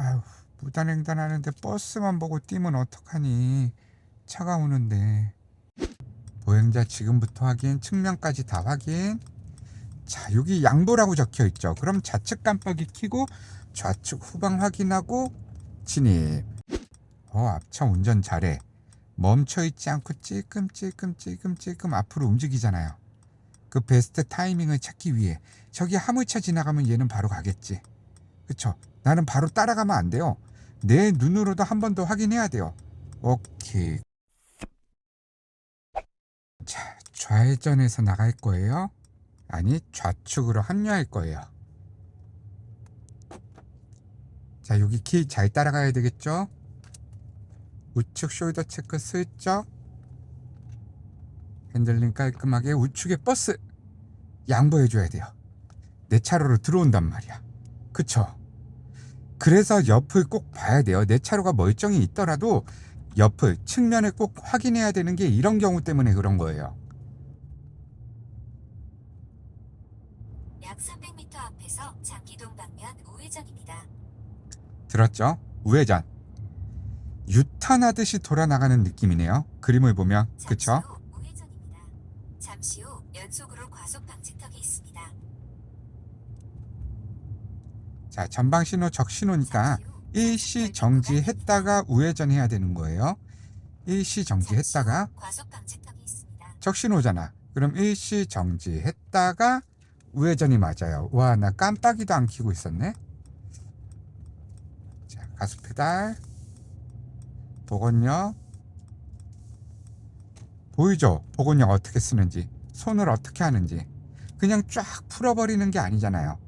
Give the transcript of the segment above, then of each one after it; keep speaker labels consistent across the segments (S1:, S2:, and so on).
S1: 아휴 무단횡단하는데 버스만 보고 뛰면 어떡하니? 차가 오는데. 보행자 지금부터 확인 측면까지 다 확인. 자 여기 양보라고 적혀 있죠. 그럼 좌측 깜빡이 켜고 좌측 후방 확인하고 진입. 어 앞차 운전 잘해. 멈춰 있지 않고 찔끔찔끔 찔끔찔끔 앞으로 움직이잖아요. 그 베스트 타이밍을 찾기 위해 저기 화물차 지나가면 얘는 바로 가겠지. 그쵸 나는 바로 따라가면 안 돼요. 내 눈으로도 한 번 더 확인해야 돼요. 오케이. 자 좌회전해서 나갈 거예요? 아니 좌측으로 합류할 거예요. 자 여기 길잘 따라가야 되겠죠? 우측 숄더 체크 슬쩍. 핸들링 깔끔하게 우측에 버스 양보해줘야 돼요. 내 차로로 들어온단 말이야. 그쵸 그래서 옆을 꼭 봐야 돼요 내 차로가 멀쩡히 있더라도 옆을 측면을 꼭 확인해야 되는 게 이런 경우 때문에 그런 거예요
S2: 약 300m 앞에서 장기동 방면 우회전입니다.
S1: 들었죠? 우회전 유턴하듯이 돌아 나가는 느낌이네요 그림을 보면
S2: 잠시
S1: 그쵸?
S2: 후 우회전입니다. 잠시 후 연속으로 과속 방지턱이 있습니다.
S1: 자 전방 신호 적 신호니까 일시 정지했다가 우회전해야 되는 거예요 일시 정지했다가
S2: 있습니다.
S1: 적신호잖아. 그럼 일시 정지했다가 우회전이 맞아요. 와, 나 깜빡이도 안 켜고 있었네. 자, 가스 페달. 복원력. 보이죠? 복원력 어떻게 쓰는지. 손을 어떻게 하는지. 그냥 쫙 풀어버리는 게 아니잖아요.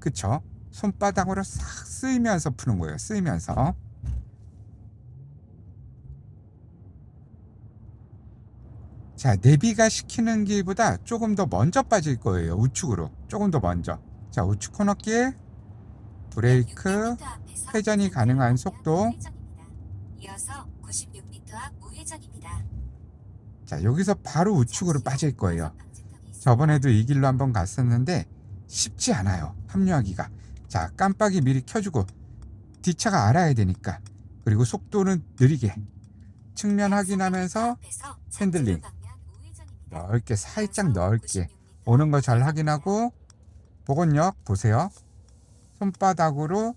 S1: 그쵸? 손바닥으로 싹 쓰이면서 푸는 거예요. 쓰이면서. 자, 내비가 시키는 길보다 조금 더 먼저 빠질 거예요. 우측으로. 조금 더 먼저. 자, 우측 코너길. 브레이크.
S2: 600m 앞에서
S1: 회전이 가능한 속도.
S2: 우회전입니다. 이어서 96m 앞 우회전입니다.
S1: 자, 여기서 바로 우측으로 빠질 거예요. 저번에도 이 길로 한번 갔었는데 쉽지 않아요. 합류하기가. 자, 깜빡이 미리 켜주고 뒷차가 알아야 되니까. 그리고 속도는 느리게. 측면 확인하면서 핸들링. 넓게 살짝 넓게
S2: 96m
S1: 오는 거 잘. 확인하고 복원력 보세요. 손바닥으로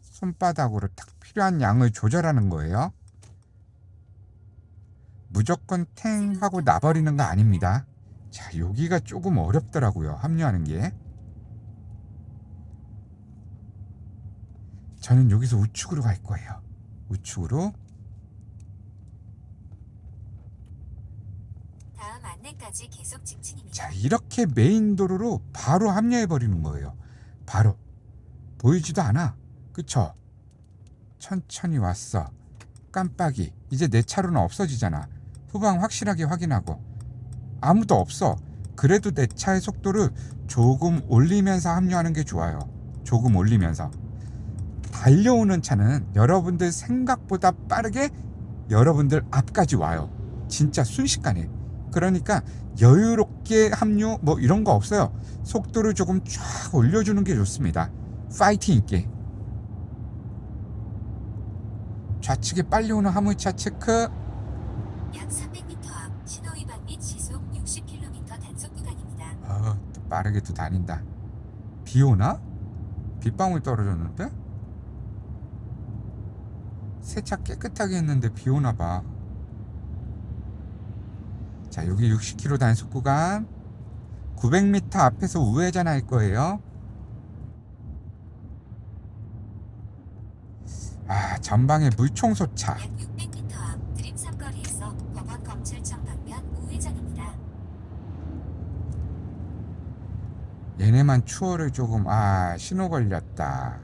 S1: 손바닥으로 딱 필요한 양을 조절하는 거예요. 무조건 탱 하고 나버리는 거 아닙니다. 자, 여기가 조금 어렵더라고요. 합류하는 게. 저는 여기서 우측으로 갈 거예요. 우측으로.
S2: 다음 안내까지 계속 직진입니다.
S1: 자, 이렇게 메인 도로로 바로 합류해 버리는 거예요. 바로 보이지도 않아. 그쵸? 천천히 왔어. 깜빡이. 이제 내 차로는 없어지잖아. 후방 확실하게 확인하고. 아무도 없어. 그래도 내 차의 속도를 조금 올리면서 합류하는 게 좋아요. 조금 올리면서. 달려오는 차는 여러분들 생각보다 빠르게 여러분들 앞까지 와요. 진짜 순식간에. 그러니까 여유롭게 합류 뭐 이런 거 없어요. 속도를 조금 쫙 올려주는 게 좋습니다. 파이팅 있게. 좌측에 빨리 오는 화물차 체크.
S2: 약 300m 앞 신호 위반 및 시속 60km 단속 구간입니다.
S1: 어, 또 빠르게 또 다닌다. 비 오나? 빗방울 떨어졌는데? 세차 깨끗하게 했는데 비 오나 봐. 자, 여기 60km 단속 구간. 900m 앞에서 우회전 할 거예요. 아, 전방에 물청소차.
S2: 약 600m 앞 드림 삼거리에서 법원 검찰청 방면 우회전입니다.
S1: 얘네만 추월을 조금 아 신호 걸렸다.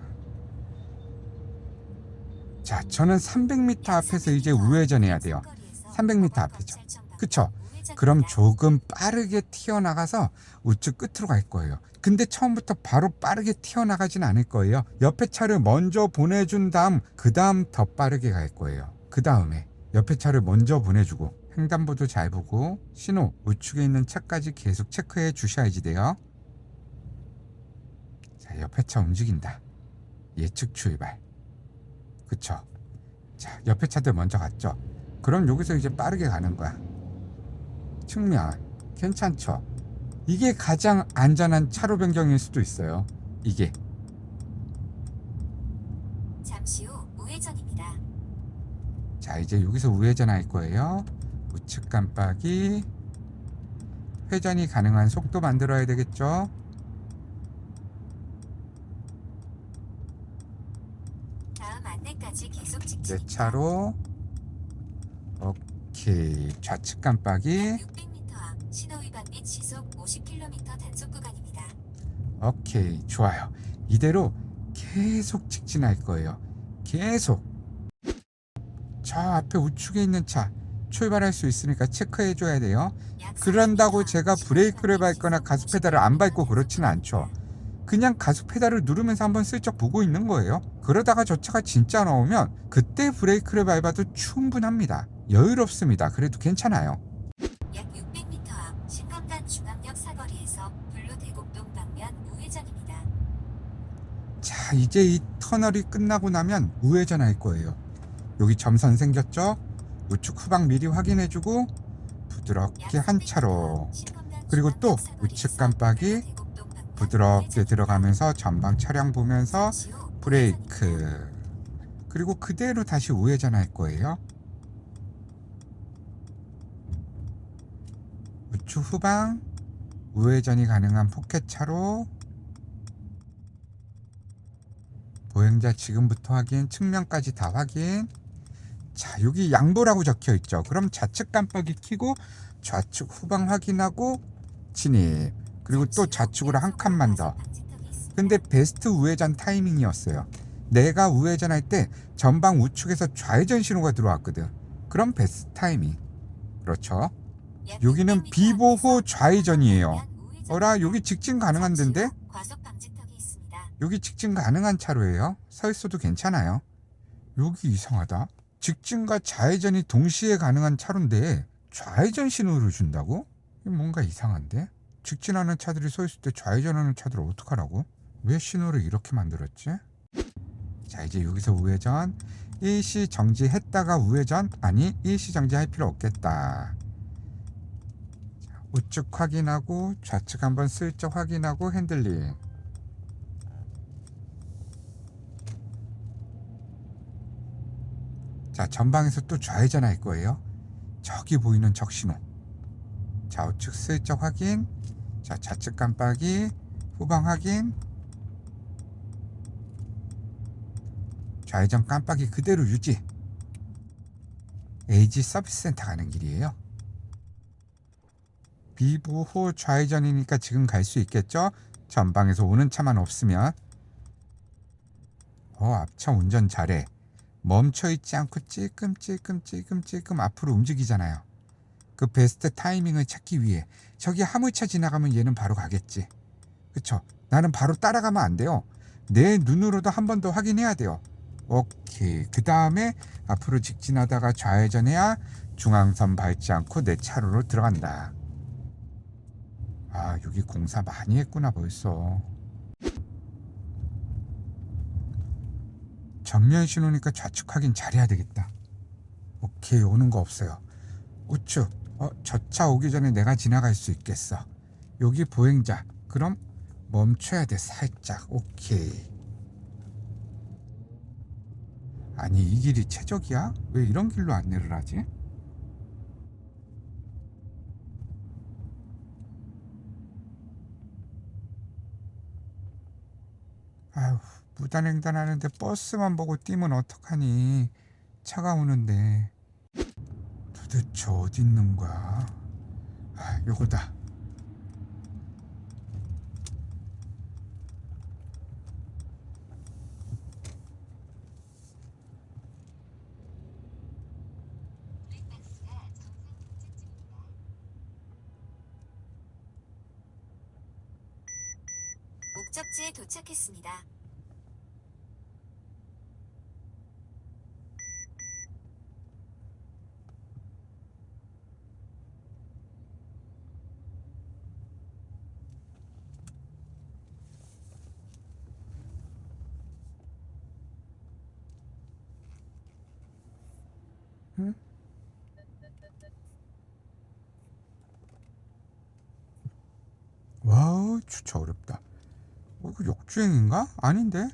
S1: 자, 저는 300m 앞에서 이제 우회전해야 돼요. 300m 앞이죠. 그쵸? 그럼 조금 빠르게 튀어나가서 우측 끝으로 갈 거예요. 근데 처음부터 바로 빠르게 튀어나가진 않을 거예요. 옆에 차를 먼저 보내준 다음 그 다음 더 빠르게 갈 거예요. 그 다음에 옆에 차를 먼저 보내주고 횡단보도 잘 보고 신호 우측에 있는 차까지 계속 체크해 주셔야지 돼요. 자 옆에 차 움직인다. 예측 출발. 그쵸? 자, 옆에 차들 먼저 갔죠. 그럼 여기서 이제 빠르게 가는 거야. 측면 괜찮죠? 이게 가장 안전한 차로 변경일 수도 있어요. 이게
S2: 잠시 후 우회전입니다.
S1: 자 이제 여기서 우회전 할 거예요. 우측 깜빡이 회전이 가능한 속도 만들어야 되겠죠.
S2: 다음 안내까지 직진입니다.
S1: 차로. 오케이. 좌측 깜빡이.
S2: 600m 앞 신호 위반 및 시속 50km 단속 구간입니다.
S1: 오케이. 좋아요. 이대로 계속 직진할 거예요. 계속. 저 앞에 우측에 있는 차 출발할 수 있으니까 체크해 줘야 돼요.
S2: 약
S1: 그런다고
S2: 300m
S1: 제가 브레이크를 밟거나
S2: 시속
S1: 가속 페달을 안 밟고
S2: 50km
S1: 그렇지는 않죠 그냥 가속 페달을 누르면서 한번 슬쩍 보고 있는 거예요. 그러다가 저 차가 진짜 나오면 그때 브레이크를 밟아도 충분합니다. 여유롭습니다. 그래도 괜찮아요.
S2: 약 600m 앞 신건단 중앙역 사거리에서 블루 대곡동 방면 우회전입니다.
S1: 자 이제 이 터널이 끝나고 나면 우회전할 거예요. 여기 점선 생겼죠? 우측 후방 미리 확인해주고 부드럽게 한 차로. 그리고 또 우측 깜빡이 부드럽게 들어가면서 전방 차량 보면서 브레이크. 그리고 그대로 다시 우회전 할 거예요. 우측 후방 우회전이 가능한 포켓차로. 보행자 지금부터 확인 측면까지 다 확인. 자 여기 양보라고 적혀 있죠. 그럼 좌측 깜빡이 켜고 좌측 후방 확인하고 진입 그리고 또 좌측으로 한 칸만 더. 근데 베스트 우회전 타이밍이었어요. 내가 우회전할 때 전방 우측에서 좌회전 신호가 들어왔거든. 그럼 베스트 타이밍. 그렇죠? 여기는 비보호 좌회전이에요. 어라 여기 직진 가능한 데인데. 여기 직진 가능한 차로예요? 서 있어도 괜찮아요? 여기 이상하다. 직진과 좌회전이 동시에 가능한 차로인데 좌회전 신호를 준다고? 뭔가 이상한데 직진하는 차들이 서 있을 때 좌회전하는 차들을 어떡하라고? 왜 신호를 이렇게 만들었지? 자 이제 여기서 우회전. 일시 정지했다가 우회전? 아니 일시 정지할 필요 없겠다. 자, 우측 확인하고 좌측 한번 슬쩍 확인하고 핸들링. 자 전방에서 또 좌회전할 거예요. 저기 보이는 적신호. 좌우측 슬쩍 확인 자 좌측 깜빡이 후방 확인. 좌회전 깜빡이 그대로 유지. AG 서비스 센터 가는 길이에요. 비보호 좌회전이니까 지금 갈 수 있겠죠? 전방에서 오는 차만 없으면. 어 앞차 운전 잘해. 멈춰 있지 않고 찔끔찔끔찔끔찔끔 앞으로 움직이잖아요. 그 베스트 타이밍을 찾기 위해 저기 화물차 지나가면 얘는 바로 가겠지. 그쵸? 나는 바로 따라가면 안 돼요. 내 눈으로도 한 번 더 확인해야 돼요. 오케이. 그 다음에 앞으로 직진하다가 좌회전해야 중앙선 밟지 않고 내 차로로 들어간다. 아, 여기 공사 많이 했구나 벌써. 전면 신호니까 좌측 확인 잘해야 되겠다. 오케이 오는 거 없어요. 우측 어, 저 차 오기 전에 내가 지나갈 수 있겠어. 여기 보행자 그럼 멈춰야 돼 살짝 오케이. 아니 이 길이 최적이야? 왜 이런 길로 안내를 하지? 아휴 무단횡단하는데 버스만 보고 뛰면 어떡하니 차가 오는데 도대체 어디 있는 거야 아 요거다
S2: 목적지에 도착했습니다.
S1: 주차 어렵다 어, 이거 역주행인가? 아닌데